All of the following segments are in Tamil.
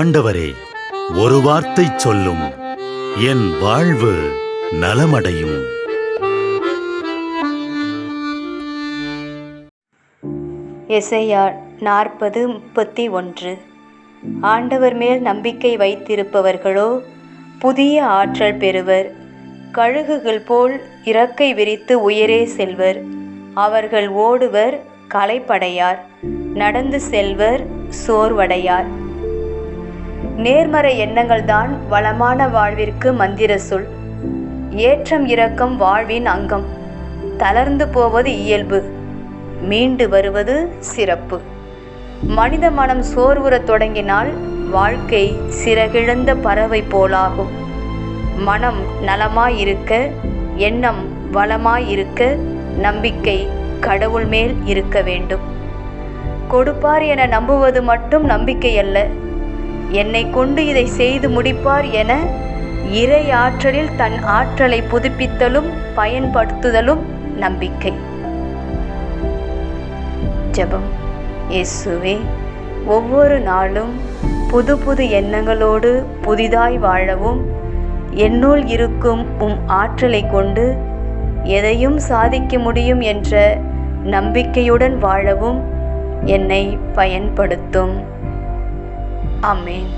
ஆண்டவரே ஒரு வார்த்தை சொல்லும். என் வாழ்வு நலமடையும். எசையா நாற்பது முப்பத்தி ஒன்று. ஆண்டவர் மேல் நம்பிக்கை வைத்திருப்பவர்களோ புதிய ஆற்றல் பெறுவர். கழுகுகள் போல் இறக்கை விரித்து உயரே செல்வர். அவர்கள் ஓடுவர் களைப்படையார். நடந்து செல்வர் சோர்வடையார். நேர்மறை எண்ணங்கள்தான் வளமான வாழ்விற்கு மந்திர சொல். ஏற்றம் இரக்கம் வாழ்வின் அங்கம். தளர்ந்து போவது இயல்பு. மீண்டு வருவது சிறப்பு. மனித மனம் சோர்வுறத் தொடங்கினால் வாழ்க்கை சிறகிழந்த பறவை போலாகும். மனம் நலமாயிருக்க எண்ணம் வளமாயிருக்க நம்பிக்கை கடவுள் மேல் இருக்க வேண்டும். கொடுப்பார் என நம்புவது மட்டும் நம்பிக்கை அல்ல என்னை கொண்டு இதை செய்து முடிப்பார் என இறை ஆற்றலில் தன் ஆற்றலை புதுப்பித்தலும் பயன்படுத்துதலும் நம்பிக்கை. ஜபம். இயேசுவே ஒவ்வொரு நாளும் புது புது எண்ணங்களோடு புதிதாய் வாழவும். என்னுள் இருக்கும் உம் ஆற்றலை கொண்டு எதையும் சாதிக்க முடியும் என்ற நம்பிக்கையுடன் வாழவும். என்னை பயன்படுத்தும். ஆமென்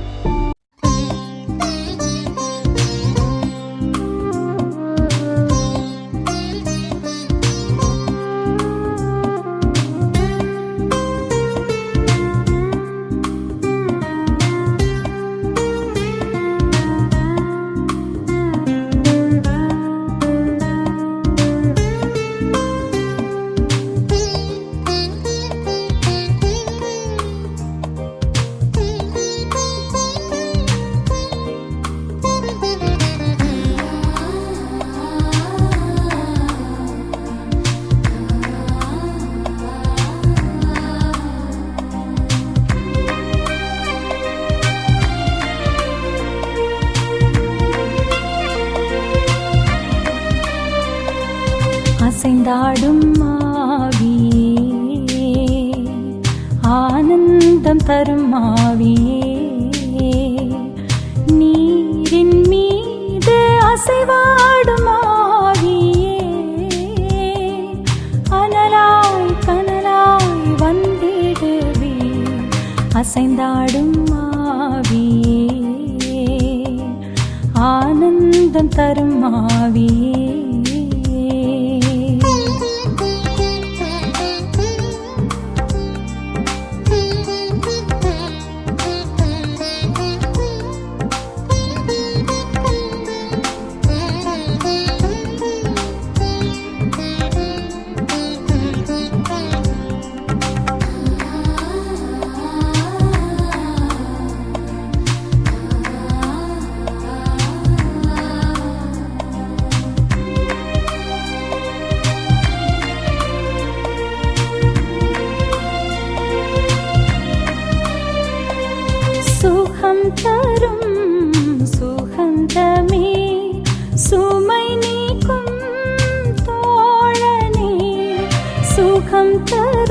தரும் ஆவியே. நீரின் மீது அசைவாடும் ஆவியே. அனலாய் கனலாய் வந்திடுவே. அசைந்தாடும் ஆவியே. ஆனந்தம் தரும் ஆவியே. சுமை நீக்கும் தோழனே சுகம் தரும்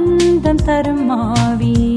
ஆனந்தம் தரும் ஆவி.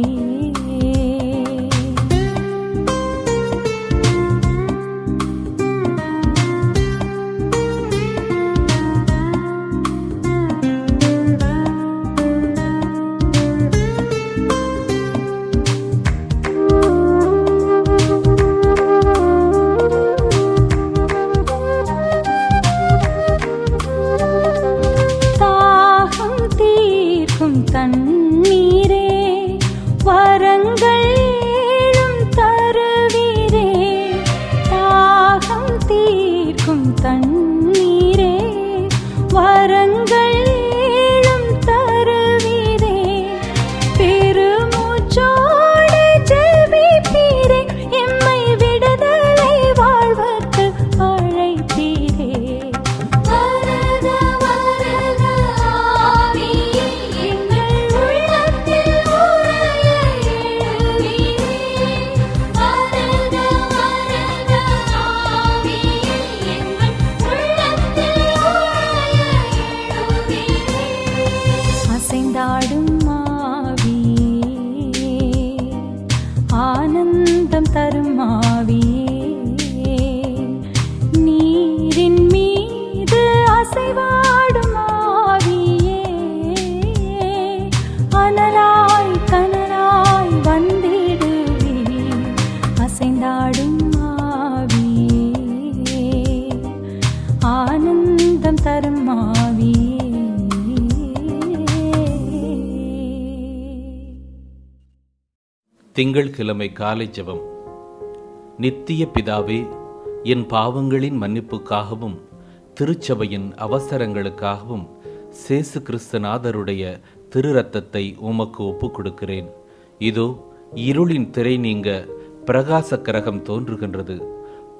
திங்கள்கிழமை காலை ஜெபம். நித்திய பிதாவே என் பாவங்களின் மன்னிப்புக்காகவும் திருச்சபையின் அவசரங்களுக்காகவும் சேசு கிறிஸ்தநாதருடைய திரு ரத்தத்தை உமக்கு ஒப்புக் கொடுக்கிறேன் இதோ இருளின் திரை நீங்க பிரகாச கிரகம் தோன்றுகின்றது.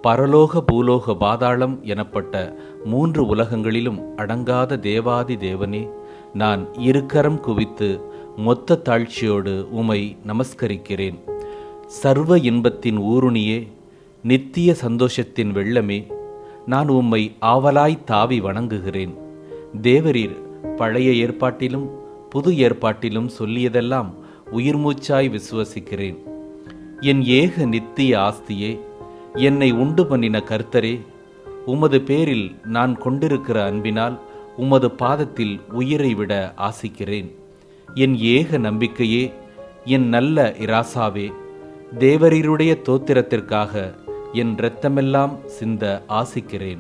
பரலோக பூலோக பாதாளம் எனப்பட்ட மூன்று உலகங்களிலும் அடங்காத தேவாதி தேவனே நான் இருக்கரம் குவித்து மொத்த தாழ்ச்சியோடு உமை நமஸ்கரிக்கிறேன். சர்வ இன்பத்தின் ஊருணியே நித்திய சந்தோஷத்தின் வெள்ளமே நான் உம்மை ஆவலாய் தாவி வணங்குகிறேன். தேவரீர் பழைய ஏற்பாட்டிலும் புது ஏற்பாட்டிலும் சொல்லியதெல்லாம் உயிர்மூச்சாய் விசுவசிக்கிறேன். என் ஏக நித்திய ஆஸ்தியே என்னை உண்டு பண்ணின கர்த்தரே உமது பேரில் நான் கொண்டிருக்கிற அன்பினால் உமது பாதத்தில் உயிரை விட ஆசிக்கிறேன். என் ஏக நம்பிக்கையே என் நல்ல இராசாவே. தேவரீருடைய தோத்திரத்திற்காக என் இரத்தமெல்லாம் சிந்த ஆசிக்கிறேன்.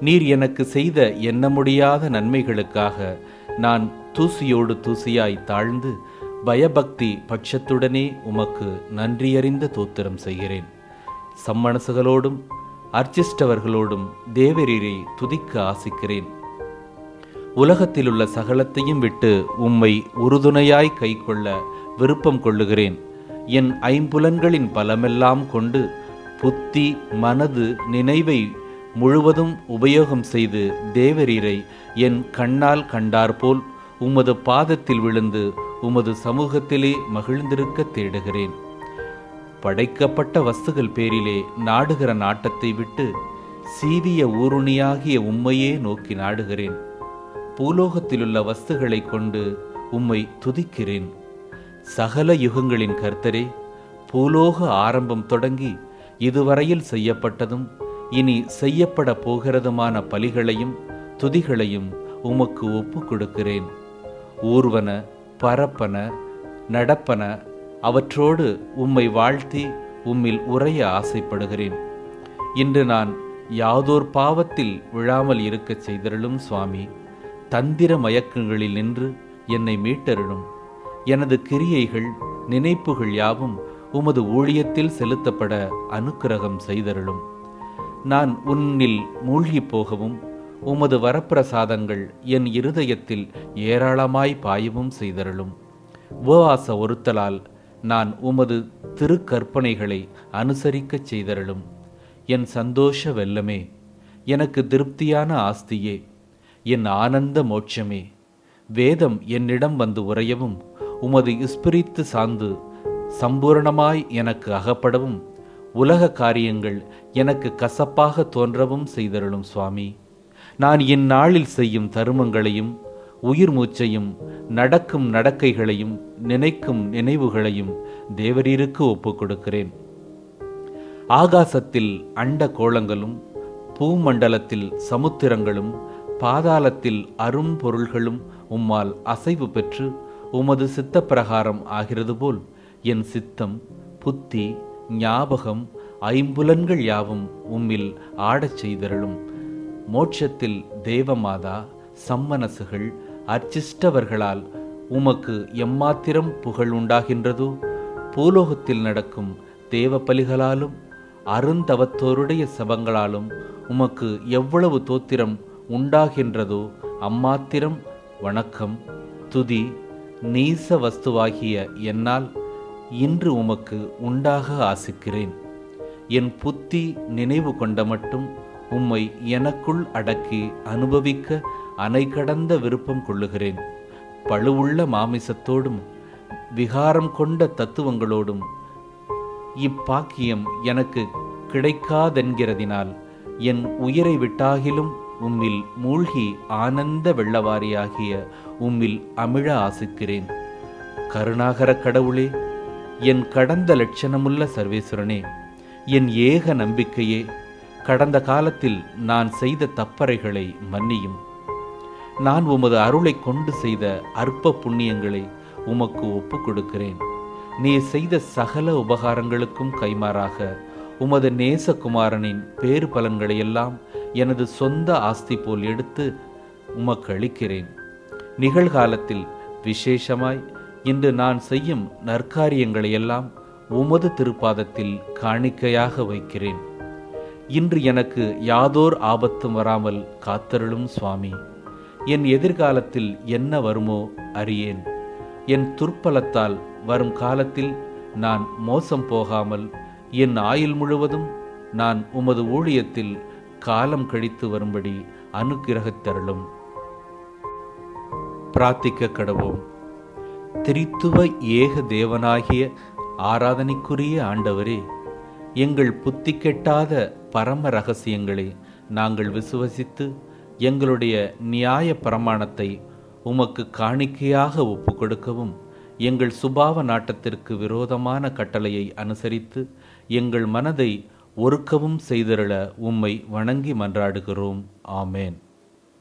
நீர் எனக்கு செய்த எண்ண முடியாத நன்மைகளுக்காக நான் தூசியோடு தூசியாய் தாழ்ந்து பயபக்தி பட்சத்துடனே உமக்கு நன்றியறிந்த தோத்திரம் செய்கிறேன். சம்மனசுகளோடும் அர்ச்சிஷ்டவர்களோடும் தேவரீரை துதிக்க ஆசிக்கிறேன். உலகத்திலுள்ள சகலத்தையும் விட்டு உம்மை உறுதுணையாய் கைக்கொள்ள விருப்பம் கொள்ளுகிறேன். என் ஐம்புலன்களின் பலமெல்லாம் கொண்டு புத்தி மனது நினைவை முழுவதும் உபயோகம் செய்து தேவரீரை என் கண்ணால் கண்டாற்போல் உமது பாதத்தில் விழுந்து உமது சமூகத்திலே மகிழ்ந்திருக்க தேடுகிறேன். படைக்கப்பட்ட வஸ்துகள் பேரிலே நாடுகிற நாட்டத்தை விட்டு சீவிய ஊருணியாகிய உம்மையே நோக்கி நாடுகிறேன். பூலோகத்திலுள்ள வஸ்துகளைக் கொண்டு உம்மை துதிக்கிறேன். சகல யுகங்களின் கர்த்தரே பூலோக ஆரம்பம் தொடங்கி இதுவரையில் செய்யப்பட்டதும் இனி செய்யப்பட போகிறதுமான பலிகளையும் துதிகளையும் உமக்கு ஒப்பு கொடுக்கிறேன். ஊர்வன பரப்பன நடப்பன அவற்றோடு உம்மை வாழ்த்தி உம்மில் உரைய ஆசைப்படுகிறேன். இன்று நான் யாதோர் பாவத்தில் விழாமல் இருக்கச் செய்தருளும் சுவாமி. தந்திர மயக்கங்களில் நின்று என்னை மீட்டருளும். எனது கிரியைகள் நினைப்புகள் யாவும் உமது ஊழியத்தில் செலுத்தப்பட அனுக்கிரகம் செய்தருளும். நான் உன்னில் மூழ்கி போகவும் உமது வரப்பிரசாதங்கள் என் இருதயத்தில் ஏராளமாய் பாயவும் செய்தருளும். உபவாச ஒருத்தலால் நான் உமது திருக்கற்பனைகளை அனுசரிக்கச் செய்தருளும். என் சந்தோஷ வெல்லமே எனக்கு திருப்தியான ஆஸ்தியே என் ஆனந்த மோட்சமே. வேதம் என்னிடம் வந்து உறையவும் உமது இஸ்பிரித்து சார்ந்து சம்பூரணமாய் எனக்கு அகப்படவும் உலக காரியங்கள் எனக்கு கசப்பாக தோன்றவும் செய்தருளும் சுவாமி. நான் இந்நாளில் செய்யும் தருமங்களையும் உயிர் மூச்சையும் நடக்கும் நடக்கைகளையும் நினைக்கும் நினைவுகளையும் தேவரீருக்கு ஒப்புக் கொடுக்கிறேன் ஆகாசத்தில் அண்ட கோளங்களும் பூமண்டலத்தில் சமுத்திரங்களும் பாதாளத்தில் அரும் பொருள்களும் உம்மால் அசைவு பெற்று உமது சித்த பிரகாரம் ஆகிறது போல் என் சித்தம் புத்தி ஞாபகம் ஐம்புலன்கள் யாவும் உம்மில் ஆடச் செய்தருளும். மோட்சத்தில் தேவமாதா சம்மனசுகள் அர்ச்சிஷ்டவர்களால் உமக்கு எம்மாத்திரம் புகழ் உண்டாகின்றதோ? பூலோகத்தில் நடக்கும் தேவ பலிகளாலும் அருந்தவத்தோருடைய சபங்களாலும் உமக்கு எவ்வளவு தோத்திரம் உண்டாகின்றதோ அம்மாத்திரம் வணக்கம். துதி நீச வஸ்துவாகிய என்னால் இன்று உமக்கு உண்டாக ஆசிக்கிறேன். என் புத்தி நினைவு கொண்ட மட்டும் உம்மை எனக்குள் அடக்கி அனுபவிக்க அணை கடந்த விருப்பம் கொள்ளுகிறேன். பழுவுள்ள மாமிசத்தோடும் விகாரம் கொண்ட தத்துவங்களோடும் இப்பாக்கியம் எனக்கு கிடைக்காதென்கிறதினால் என் உயிரை விட்டாகிலும் உம்மில் மூழ்கி ஆனந்த வெள்ளவாரியாகிய உம்மில் அமிழ ஆசிக்கிறேன். கருணாகர கடவுளே என் கடந்த லட்சணமுள்ள சர்வேஸ்வரனே என் ஏக நம்பிக்கையே கடந்த காலத்தில் நான் செய்த தப்பறைகளை மன்னியும். நான் உமது அருளை கொண்டு செய்த அற்ப புண்ணியங்களை உமக்கு ஒப்பு கொடுக்கிறேன். நீ செய்த சகல உபகாரங்களுக்கும் கைமாறாக உமது நேசகுமாரனின் பேறு பலன்களையெல்லாம் எனது சொந்த ஆஸ்தி போல் எடுத்து உமக்கு அளிக்கிறேன் நிகழ்காலத்தில் விசேஷமாய் இன்று நான் செய்யும் நற்காரியங்களையெல்லாம் உமது திருப்பாதத்தில் காணிக்கையாக வைக்கிறேன். இன்று எனக்கு யாதோர் ஆபத்தும் வராமல் காத்தருளும் சுவாமி. என் எதிர்காலத்தில் என்ன வருமோ அறியேன். என் துர்ப்பலத்தால் வரும் காலத்தில் நான் மோசம் போகாமல் என் ஆயுள் முழுவதும் நான் உமது ஊழியத்தில் காலம் கழித்து வரும்படி அனுக்கிரகத்தருளும் பிரார்த்திக்க கடவோம் திரித்துவ ஏக தேவனாகிய ஆராதனைக்குரிய ஆண்டவரே எங்கள் புத்தி கெட்டாத பரம ரகசியங்களை நாங்கள் விசுவசித்து எங்களுடைய நியாய பிரமாணத்தை உமக்கு காணிக்கையாக ஒப்பு கொடுக்கவும் எங்கள் சுபாவ நாட்டத்திற்கு விரோதமான கட்டளையை அனுசரித்து எங்கள் மனதை ஒருக்கவும் செய்தருள உம்மை வணங்கி மன்றாடுகிறோம். ஆமேன்.